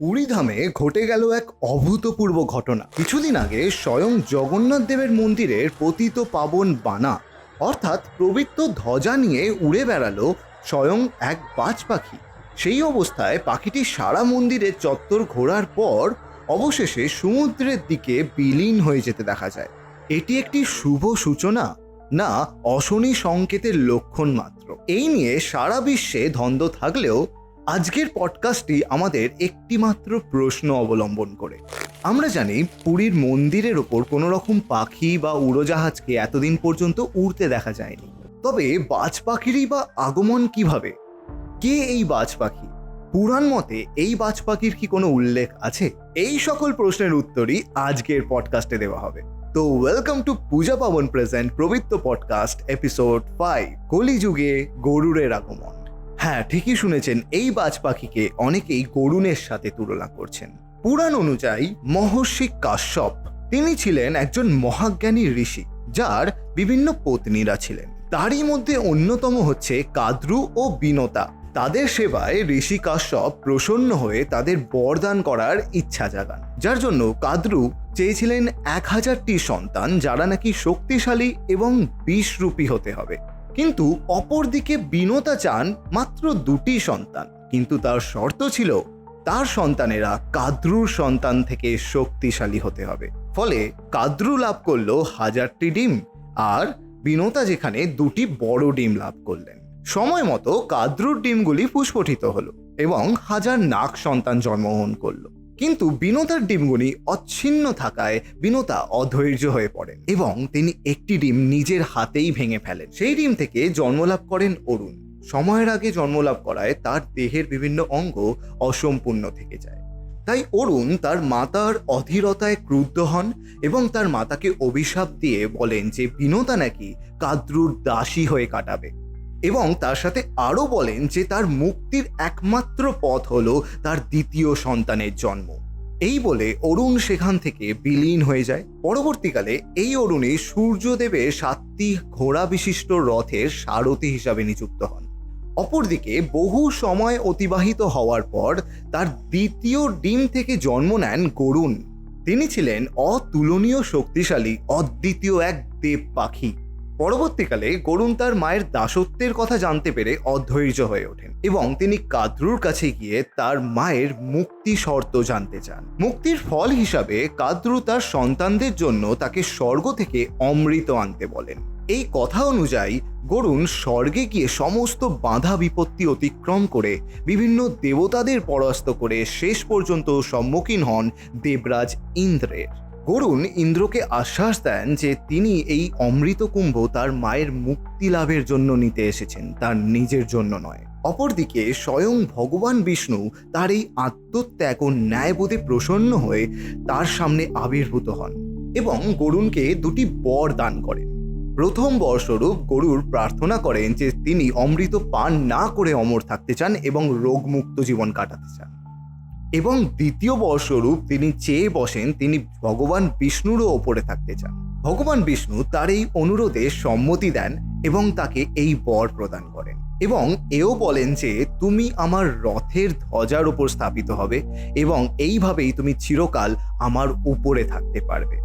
পুরীধামে ঘটে গেল এক অভূতপূর্ব ঘটনা। কিছুদিন আগে স্বয়ং জগন্নাথ দেবের মন্দিরের পতিত পাবন বানা, অর্থাৎ পবিত্র ধ্বজা নিয়ে উড়ে বেড়ালো স্বয়ং এক বাজ পাখি। সেই অবস্থায় পাখিটি সারা মন্দিরের চত্বর ঘোরার পর অবশেষে সমুদ্রের দিকে বিলীন হয়ে যেতে দেখা যায়। এটি একটি শুভ সূচনা, না অশনি সংকেতের লক্ষণ মাত্র। এই নিয়ে সারা বিশ্বে ধন্দ থাকলেও আজকের পডকাস্টটি আমাদের একটিমাত্র প্রশ্ন অবলম্বন করে। আমরা জানি পুরীর মন্দিরের ওপর কোনো রকম পাখি বা উড়োজাহাজকে এতদিন পর্যন্ত উড়তে দেখা যায়নি। তবে বাজ পাখিরই বা আগমন কীভাবে? কে এই বাজ পাখি পুরাণ মতে এই বাজ পাখির কি কোনো উল্লেখ আছে? এই সকল প্রশ্নের উত্তরই আজকের পডকাস্টে দেওয়া হবে। তো welcome to Puja Paban present প্রবৃত্ত পডকাস্ট এপিসোড ফাইভ কলিযুগে গরুরের আগমন। হ্যাঁ ঠিকই শুনেছেন, এই বাজ পাখিকে অনেকেই গরুণের সাথে তুলনা করছেন। পুরাণ অনুযায়ী মহর্ষি কাশ্যপ, তিনি ছিলেন একজন মহাজ্ঞানী ঋষি, যার বিভিন্ন পত্নীরা ছিলেন। তারই মধ্যে অন্যতম হচ্ছে কাদ্রু ও বিনতা। তাদের সেবায় ঋষি কাশ্যপ প্রসন্ন হয়ে তাদের বরদান করার ইচ্ছা জাগান। যার জন্য কাদ্রু চেয়েছিলেন এক হাজারটি সন্তান যারা নাকি শক্তিশালী এবং বিষরূপী হতে হবে। কিন্তু অপরদিকে বিনতা চান মাত্র দুটি সন্তান। কিন্তু তার শর্ত ছিল, তার সন্তানেরা কাদ্রুর সন্তান থেকে শক্তিশালী হতে হবে। ফলে কাদ্রু লাভ করল হাজারটি ডিম আর বিনতা যেখানে দুটি বড় ডিম লাভ করলেন। সময় মতো কাদ্রুর ডিমগুলি পুষ্পঠিত হলো এবং হাজার নাক সন্তান জন্মগ্রহণ করল। কিন্তু বিনতার ডিমগুলি অচ্ছিন্ন থাকায় বিনতা অধৈর্য হয়ে পড়েন এবং তিনি একটি ডিম নিজের হাতেই ভেঙে ফেলেন। সেই ডিম থেকে জন্মলাভ করেন অরুণ। সময়ের আগে জন্মলাভ করায় তার দেহের বিভিন্ন অঙ্গ অসম্পূর্ণ থেকে যায়। তাই অরুণ তার মাতার অধীরতায় ক্রুদ্ধ হন এবং তার মাতাকে অভিশাপ দিয়ে বলেন যে বিনতা নাকি কাদ্রুর দাসী হয়ে কাটাবে। এবং তার সাথে আরও বলেন যে তার মুক্তির একমাত্র পথ হল তার দ্বিতীয় সন্তানের জন্ম। এই বলে অরুণ সেখান থেকে বিলীন হয়ে যায়। পরবর্তীকালে এই অরুণে সূর্যদেবের সাতটি ঘোড়া বিশিষ্ট রথের সারথি হিসাবে নিযুক্ত হন। অপরদিকে বহু সময় অতিবাহিত হওয়ার পর তার দ্বিতীয় ডিম থেকে জন্ম নেন গরুণ। তিনি ছিলেন অতুলনীয় শক্তিশালী, অদ্বিতীয় এক দেব পাখি। পরবর্তীকালে গরুণ তার মায়ের দাসত্বের কথা জানতে পেরে অধৈর্য হয়ে ওঠেন এবং তিনি কাদ্রুর কাছে গিয়ে তার মায়ের মুক্তি শর্ত জানতে চান। মুক্তির ফল হিসাবে কাদ্রু তার সন্তানদের জন্য তাকে স্বর্গ থেকে অমৃত আনতে বলেন। এই কথা অনুযায়ী গরুণ স্বর্গে গিয়ে সমস্ত বাধা বিপত্তি অতিক্রম করে বিভিন্ন দেবতাদের পরাস্ত করে শেষ পর্যন্ত সম্মুখীন হন দেবরাজ ইন্দ্রের। গরুণ ইন্দ্রকে আশ্বাস দেন যে তিনি এই অমৃত কুম্ভ তার মায়ের মুক্তি লাভের জন্য নিতে এসেছেন, তার নিজের জন্য নয়। অপরদিকে স্বয়ং ভগবান বিষ্ণু তার এই আত্মত্যাগ ও ন্যায়বোধে প্রসন্ন হয়ে তার সামনে আবির্ভূত হন এবং গরুণকে দুটি বর দান করেন। প্রথম বরস্বরূপ গরুর প্রার্থনা করেন যে তিনি অমৃত পান না করে অমর থাকতে চান এবং রোগমুক্ত জীবন কাটাতে চান। এবং দ্বিতীয় বর্ষরূপ তিনি চেয়ে বসেন তিনি ভগবান বিষ্ণুরও ওপরে থাকতে চান। ভগবান বিষ্ণু তার এই অনুরোধে সম্মতি দেন এবং তাকে এই বর প্রদান করেন এবং এও বলেন যে, তুমি আমার রথের ধ্বজার উপর স্থাপিত হবে এবং এইভাবেই তুমি চিরকাল আমার উপরে থাকতে পারবে।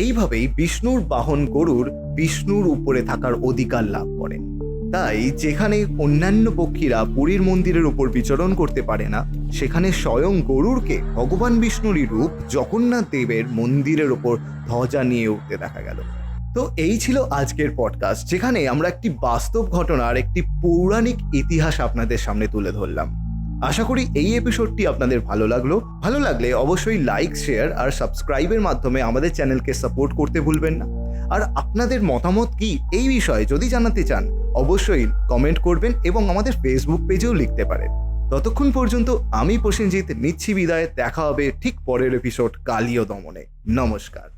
এইভাবেই বিষ্ণুর বাহন গরুর বিষ্ণুর উপরে থাকার অধিকার লাভ করেন। তাই যেখানে অন্যান্য পক্ষীরা পুরীর মন্দিরের উপর বিচরণ করতে পারে না, সেখানে স্বয়ং গরুরকে ভগবান বিষ্ণুরই রূপ জগন্নাথ দেবের মন্দিরের ওপর ধ্বজা নিয়ে উঠতে দেখা গেল। তো এই ছিল আজকের পডকাস্ট যেখানে আমরা একটি বাস্তব ঘটনার একটি পৌরাণিক ইতিহাস আপনাদের সামনে তুলে ধরলাম। আশা করি এই এপিসোডটি আপনাদের ভালো লাগল। ভালো লাগলে অবশ্যই লাইক শেয়ার আর সাবস্ক্রাইবের মাধ্যমে আমাদের চ্যানেলকে সাপোর্ট করতে ভুলবেন না। আর আপনাদের মতামত কি এই বিষয়ে যদি জানাতে চান অবশ্যই কমেন্ট করবেন এবং আমাদের ফেসবুক পেজেও লিখতে পারেন। ততক্ষণ পর্যন্ত আমি প্রসেনজিৎ, নিচ্ছি বিদায়, দেখা হবে ঠিক পরের এপিসোড কালীয় দমনে। নমস্কার।